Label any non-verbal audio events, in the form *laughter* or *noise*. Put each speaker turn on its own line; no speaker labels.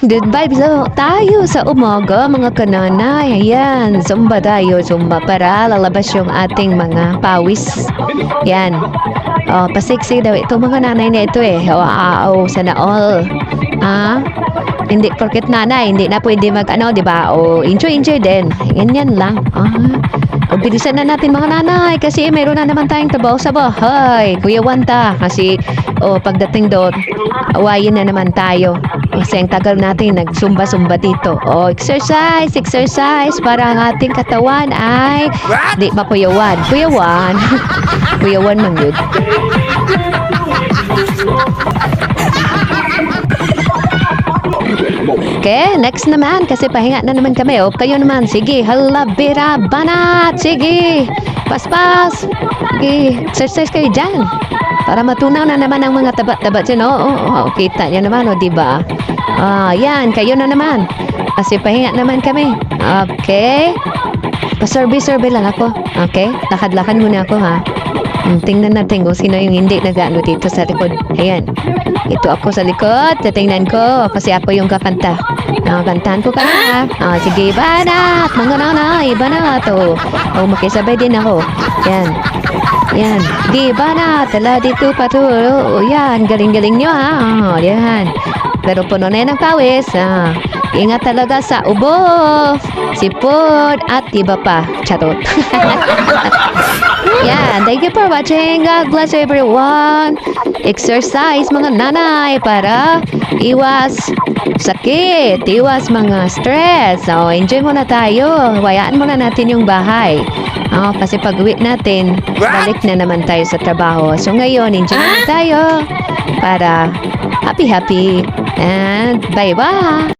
Good vibes oh, tayo sa umaga mga kananay. Ayan, zumba tayo, zumba para lalabas yung ating mga pawis. Yan. Oh, pasiksi daw ito mga nanay na ito eh. Wow, sana all. Ah, hindi porket nanay, hindi na pwede mag ano, di ba? O enjoy, enjoy din. Ganyan lang. Ah, bilisan na natin mga nanay kasi mayroon na naman tayong trabaho sa bahay. Kuya Wanta, kasi o pagdating doon, awayin na naman tayo. Kasi ang tagal natin nagsumba-sumba dito. O exercise, exercise para ang ating katawan ay di mapuyawan. Puyawan. Puyawan *laughs* man yun. Okay, next naman kasi pahinga na naman kami. O kayo naman, sige, halabira, banat, sige, paspas, sige, exercise kayo dyan. Para matunaw na naman ang mga taba-taba dyan. Oo, oh, oh, kita nyo naman, o, di ba? Ah, yan, kayo na naman. Kasi pahinga naman kami. Okay. Pa-survey-survey lang ako. Okay? Lakad-lakad muna ako, ha? Tingnan natin kung sino yung hindi nag-ano dito sa likod. Ayan. Ito ako sa likod. Tatingnan ko kasi ako yung kakanta. Ah, kantahan ko ka na. Ah, sige, banat! Mga nanay, banat! Oh, oh makisabay din ako. Yan. Yan. Di banat! Tala dito pa to. Oh, yan. Galing-galing nyo ha. Oh, yan. Pero puno na yan ng pawis. Ah, ingat talaga sa ubo, sipon, at iba pa. Charot. *laughs* Yan, thank you for watching. God bless everyone. Exercise mga nanay para iwas sakit, iwas mga stress. So, enjoy muna tayo. Hayaan muna natin yung bahay. Oh, kasi pag uwi natin, balik na naman tayo sa trabaho. So ngayon, enjoy muna tayo para happy-happy and bye-bye!